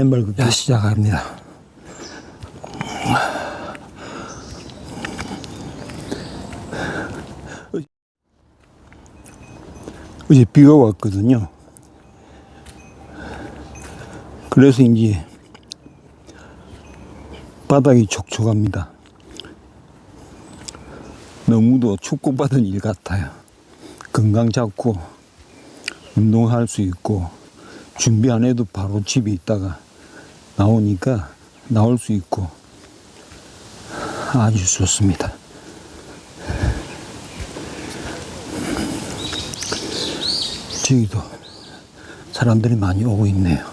맨발 걷기 시작합니다. 어제 비가 왔거든요. 그래서 이제 바닥이 촉촉합니다. 너무도 축복받은 일 같아요. 건강 잡고 운동할 수 있고 준비 안 해도 바로 집에 있다가 나오니까 나올 수 있고 아주 좋습니다. 저기도 사람들이 많이 오고 있네요.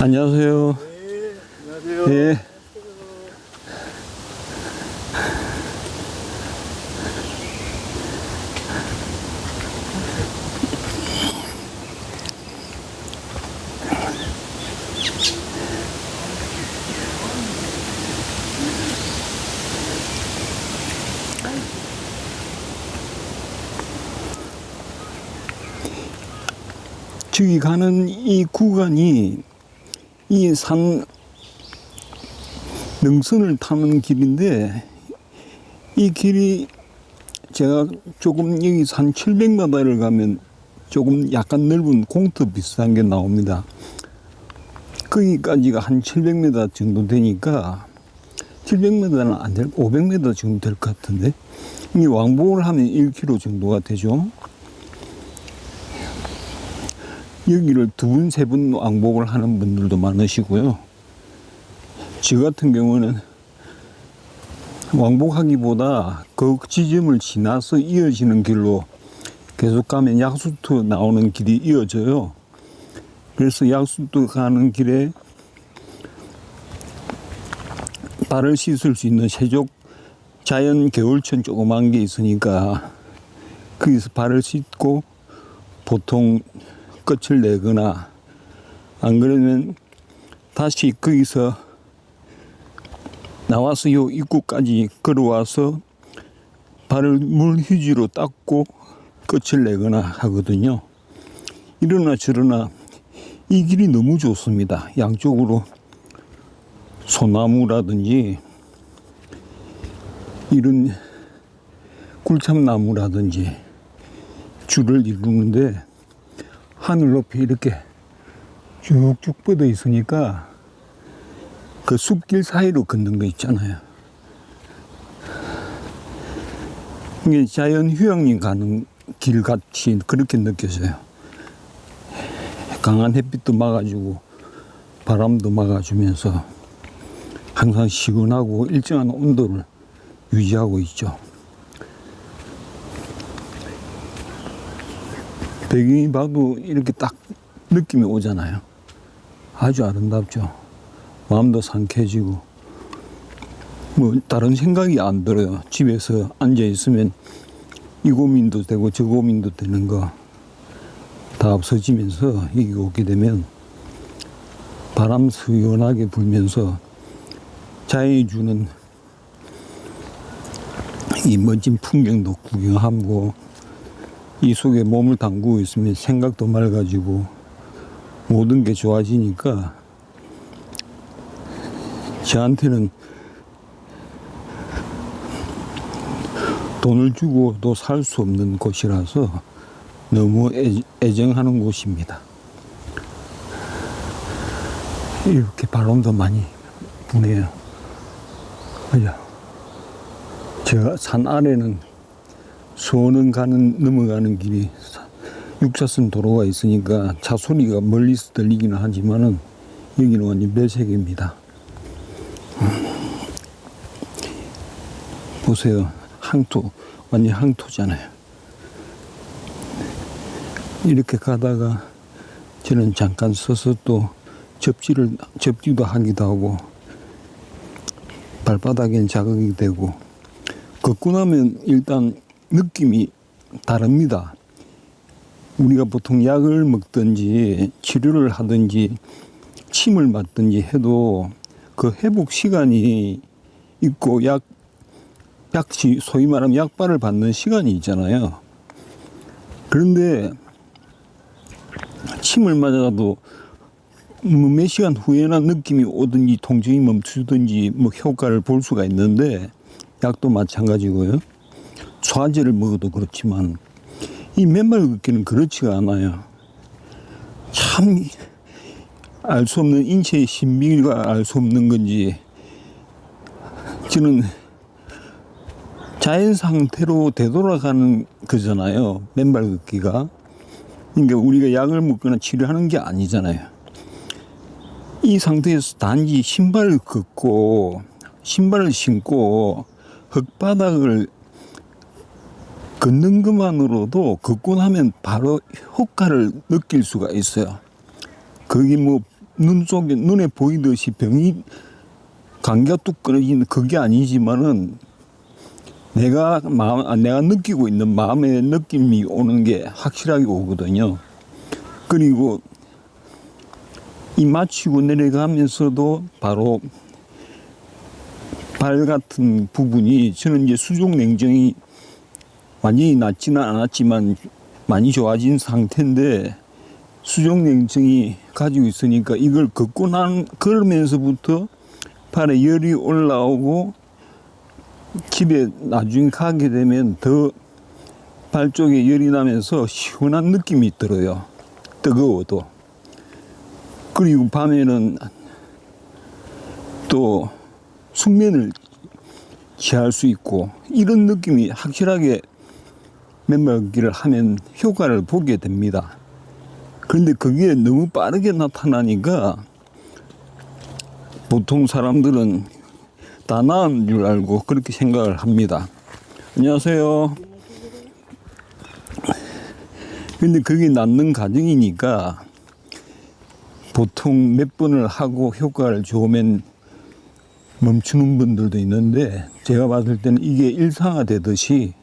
안녕하세요. 안녕하세요. 네. 저기 가는 이 구간이 이 산 능선을 타는 길인데 이 길이 제가 조금 여기 산 700m를 가면 조금 약간 넓은 공터 비슷한 게 나옵니다. 거기까지가 한 700m 정도 되니까 700m는 안 될, 500m 정도 될 것 같은데 이 왕복을 하면 1km 정도가 되죠. 여기를 두 분, 세 분 왕복을 하는 분들도 많으시고요. 저 같은 경우는 왕복하기보다 그 지점을 지나서 이어지는 길로 계속 가면 약수터 나오는 길이 이어져요. 그래서 약수터 가는 길에 발을 씻을 수 있는 세족 자연 겨울천 조그만 게 있으니까 거기서 발을 씻고 보통 끝을 내거나 안 그러면 다시 거기서 나와서 요 입구까지 걸어와서 발을 물 휴지로 닦고 끝을 내거나 하거든요. 이러나 저러나 이 길이 너무 좋습니다. 양쪽으로 소나무라든지 이런 굴참나무라든지 줄을 이루는데 하늘 높이 이렇게 쭉쭉 뻗어 있으니까 그 숲길 사이로 걷는 거 있잖아요. 이게 자연 휴양림 가는 길 같이 그렇게 느껴져요. 강한 햇빛도 막아주고 바람도 막아주면서 항상 시원하고 일정한 온도를 유지하고 있죠. 배경이 봐도 이렇게 딱 느낌이 오잖아요. 아주 아름답죠. 마음도 상쾌해지고, 뭐, 다른 생각이 안 들어요. 집에서 앉아 있으면 이 고민도 되고 저 고민도 되는 거 다 없어지면서 여기 오게 되면 바람 시원하게 불면서 자연이 주는 이 멋진 풍경도 구경하고 이 속에 몸을 담그고 있으면 생각도 맑아지고 모든 게 좋아지니까 저한테는 돈을 주고도 살 수 없는 곳이라서 너무 애- 애정하는 곳입니다. 이렇게 바람도 많이 부네요. 그죠? 제가 산 아래는 수원은 가는 넘어가는 길이 6차선 도로가 있으니까 차 소리가 멀리서 들리기는 하지만은 여기는 완전 매색입니다. 음. 보세요. 항토, 완전 항토잖아요. 이렇게 가다가 저는 잠깐 서서 또 접지를, 접지도 하기도 하고 발바닥엔 자극이 되고 걷고 나면 일단 느낌이 다릅니다. 우리가 보통 약을 먹든지 치료를 하든지 침을 맞든지 해도 그 회복 시간이 있고 약 약시 소위 말하면 약발을 받는 시간이 있잖아요. 그런데 침을 맞아도 뭐몇 시간 후에나 느낌이 오든지 통증이 멈추든지 뭐 효과를 볼 수가 있는데 약도 마찬가지고요. 소화제를 먹어도 그렇지만 이 맨발 걷기는 그렇지가 않아요. 참 알 수 없는 인체의 신비가 알 수 없는 건지 저는 자연 상태로 되돌아가는 거잖아요. 맨발 걷기가. 그러니까 우리가 약을 먹거나 치료하는 게 아니잖아요. 이 상태에서 단지 신발을 걷고 신발을 신고 흙바닥을 걷는 것만으로도 걷고 나면 바로 효과를 느낄 수가 있어요. 그게 뭐눈 속에 눈에 보이듯이 병이 감기가 뚝 끊어지는 그게 아니지만은 내가 마음 아, 내가 느끼고 있는 마음의 느낌이 오는 게 확실하게 오거든요. 그리고 이 마치고 내려가면서도 바로 발 같은 부분이 저는 이제 수족 냉정이 완전히 낫지는 않았지만 많이 좋아진 상태인데 수족 냉증이 가지고 있으니까 이걸 걷고 난 그러면서부터 발에 열이 올라오고 집에 나중에 가게 되면 더 발 쪽에 열이 나면서 시원한 느낌이 들어요. 뜨거워도. 그리고 밤에는 또 숙면을 취할 수 있고 이런 느낌이 확실하게 맨발기를 하면 효과를 보게 됩니다. 그런데 그게 너무 빠르게 나타나니까 보통 사람들은 다 나은 줄 알고 그렇게 생각을 합니다. 안녕하세요. 근데 그게 낫는 과정이니까 보통 몇 번을 하고 효과를 좋으면 멈추는 분들도 있는데 제가 봤을 때는 이게 일상화 되듯이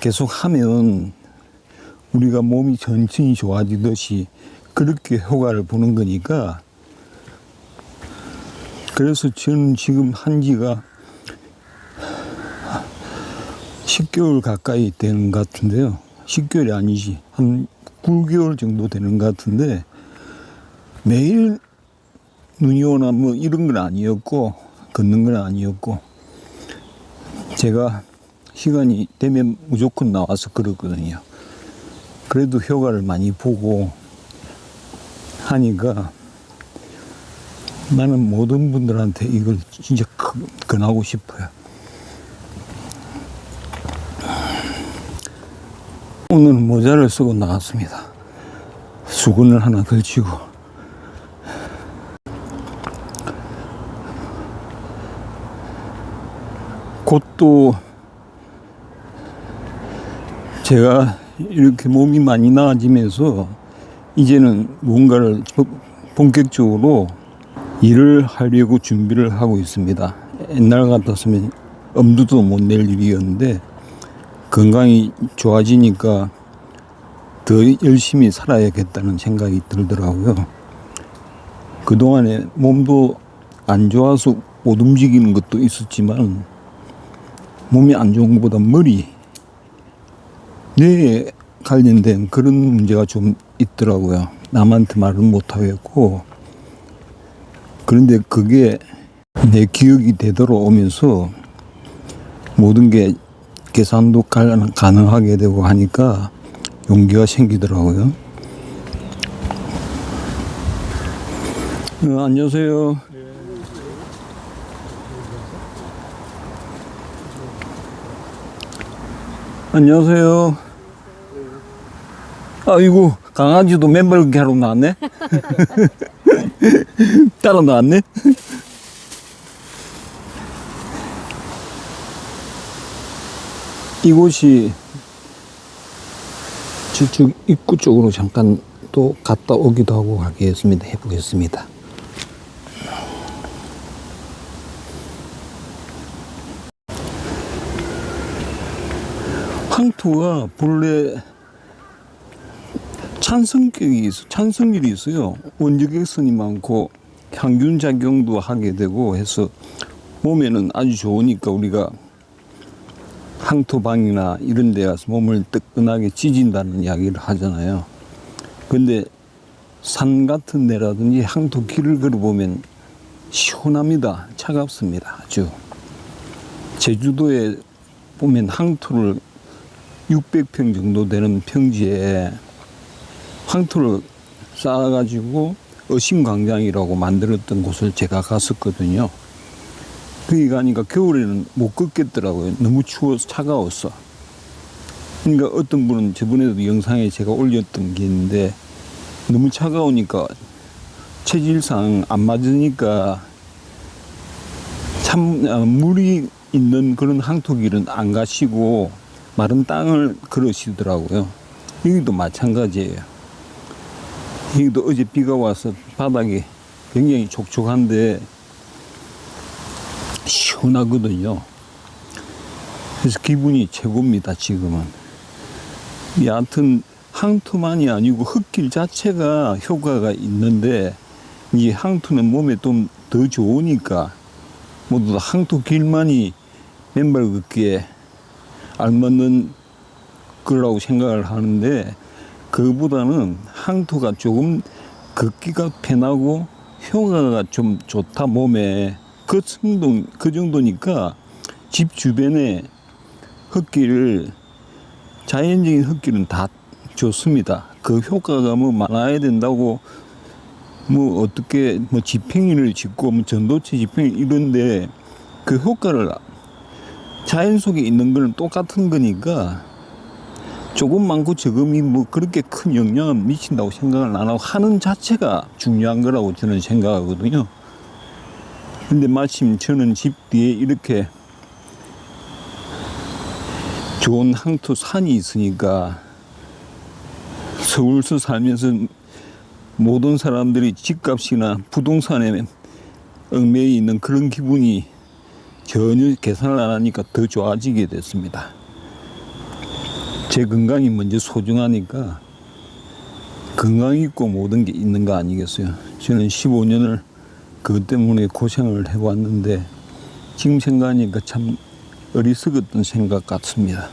계속 하면 우리가 몸이 전신이 좋아지듯이 그렇게 효과를 보는 거니까 그래서 저는 지금 한 지가 10개월 가까이 되는 것 같은데요. 10개월이 아니지. 한 9개월 정도 되는 것 같은데 매일 눈이 오나 뭐 이런 건 아니었고 걷는 건 아니었고 제가 시간이 되면 무조건 나와서 그러거든요. 그래도 효과를 많이 보고 하니까 나는 모든 분들한테 이걸 진짜 큰- 권하고 싶어요. 오늘 모자를 쓰고 나왔습니다. 수건을 하나 걸치고. 곧또 제가 이렇게 몸이 많이 나아지면서 이제는 뭔가를 본격적으로 일을 하려고 준비를 하고 있습니다. 옛날 같았으면 엄두도 못 낼 일이었는데 건강이 좋아지니까 더 열심히 살아야겠다는 생각이 들더라고요. 그동안에 몸도 안 좋아서 못 움직이는 것도 있었지만 몸이 안 좋은 것보다 머리, 뇌에 관련된 그런 문제가 좀 있더라고요. 남한테 말은 못 하겠고 그런데 그게 내 기억이 되돌아 오면서 모든 게 계산도 가능- 가능하게 되고 하니까 용기가 생기더라고요. 어, 안녕하세요. 안녕하세요. 아이고 강아지도 맨발 걷기 하러 나왔네. 따라 나왔네. 이곳이 저쪽 입구 쪽으로 잠깐 또 갔다 오기도 하고 하겠습니다. 해보겠습니다. 황토가 본래 찬성격이 있어, 찬성률이 있어요. 원적외선이 많고 향균 작용도 하게 되고 해서 몸에는 아주 좋으니까 우리가 항토방이나 이런 데 가서 몸을 뜨끈하게 찢은다는 이야기를 하잖아요. 근데 산 같은 데라든지 항토 길을 걸어보면 시원합니다. 차갑습니다. 아주. 제주도에 보면 항토를 600평 정도 되는 평지에 황토를 쌓아가지고 어심광장이라고 만들었던 곳을 제가 갔었거든요. 거기 가니까 겨울에는 못 걷겠더라고요. 너무 추워서 차가웠어. 그러니까 어떤 분은 저번에도 영상에 제가 올렸던 게 있는데 너무 차가우니까 체질상 안 맞으니까 참 아, 물이 있는 그런 항토길은 안 가시고 마른 땅을 걸으시더라고요. 여기도 마찬가지예요. 여기도 어제 비가 와서 바닥이 굉장히 촉촉한데 시원하거든요. 그래서 기분이 최고입니다, 지금은. 여하튼 항토만이 아니고 흙길 자체가 효과가 있는데 이 항토는 몸에 좀 더 좋으니까 모두 다 항토 길만이 맨발 걷기에 알맞는 거라고 생각을 하는데 그보다는 항토가 조금 걷기가 편하고 효과가 좀 좋다 몸에 그 정도 그 정도니까 집 주변에 흙길을 자연적인 흙길은 다 좋습니다. 그 효과가 뭐 많아야 된다고 뭐 어떻게 뭐 지팽이를 짓고 뭐 전도체 지팽이 이런데 그 효과를 자연 속에 있는 거는 똑같은 거니까 조금 많고 적음이 뭐 그렇게 큰 영향을 미친다고 생각을 안 하고 하는 자체가 중요한 거라고 저는 생각하거든요. 근데 마침 저는 집 뒤에 이렇게 좋은 항토 산이 있으니까 서울서 살면서 모든 사람들이 집값이나 부동산에 얽매여 있는 그런 기분이 전혀 계산을 안 하니까 더 좋아지게 됐습니다. 제 건강이 먼저 소중하니까 건강 있고 모든 게 있는 거 아니겠어요? 저는 15년을 그것 때문에 고생을 해왔는데 지금 생각하니까 참 어리석었던 생각 같습니다.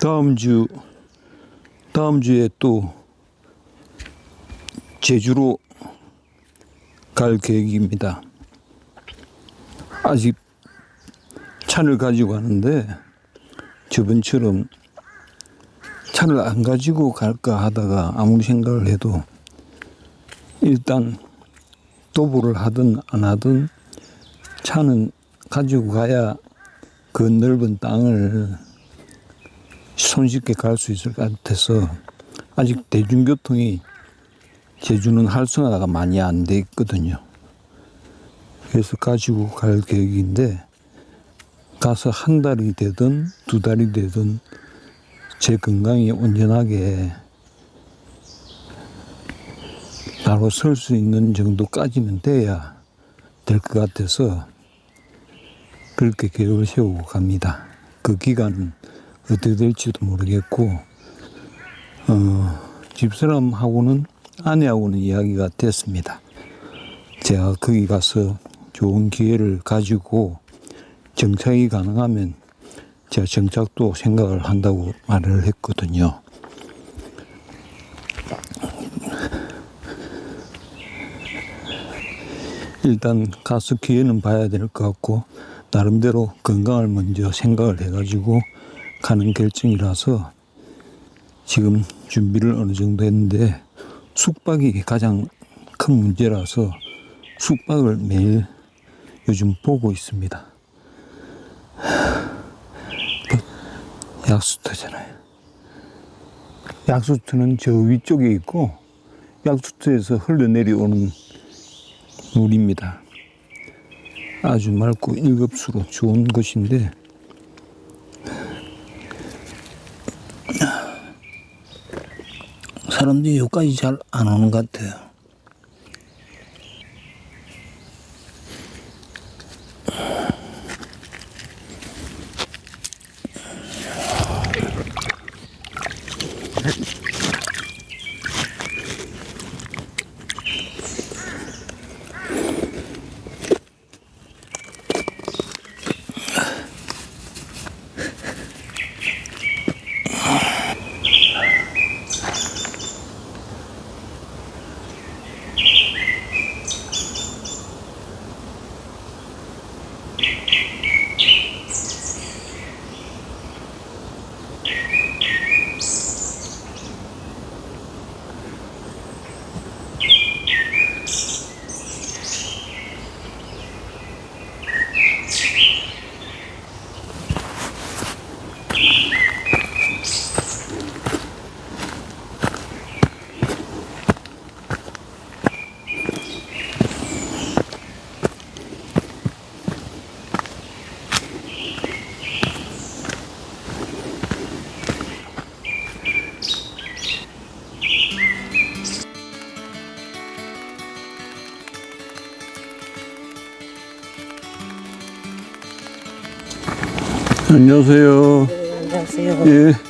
다음 주 다음 주에 또 제주로 갈 계획입니다. 아직 차를 가지고 가는데 저번처럼 차를 안 가지고 갈까 하다가 아무리 생각을 해도 일단 도보를 하든 안 하든 차는 가지고 가야 그 넓은 땅을 손쉽게 갈 수 있을 것 같아서 아직 대중교통이 제주는 활성화가 많이 안 돼 있거든요. 그래서 가지고 갈 계획인데 가서 한 달이 되든 두 달이 되든 제 건강이 온전하게 바로 설 수 있는 정도까지는 돼야 될 것 같아서 그렇게 계획을 세우고 갑니다. 그 기간은 어떻게 될지도 모르겠고, 어, 집사람하고는 아내하고는 이야기가 됐습니다. 제가 거기 가서 좋은 기회를 가지고 정착이 가능하면 제가 정착도 생각을 한다고 말을 했거든요. 일단 가서 기회는 봐야 될 것 같고 나름대로 건강을 먼저 생각을 해가지고 가는 결정이라서 지금 준비를 어느 정도 했는데 숙박이 가장 큰 문제라서 숙박을 매일 요즘 보고 있습니다. 약수터잖아요. 약수터는 저 위쪽에 있고 약수터에서 흘러내려오는 물입니다. 아주 맑고 일급수로 좋은 곳인데 사람들이 여기까지 잘 안 오는 것 같아요. 안녕하세요. 안녕하세요. 예.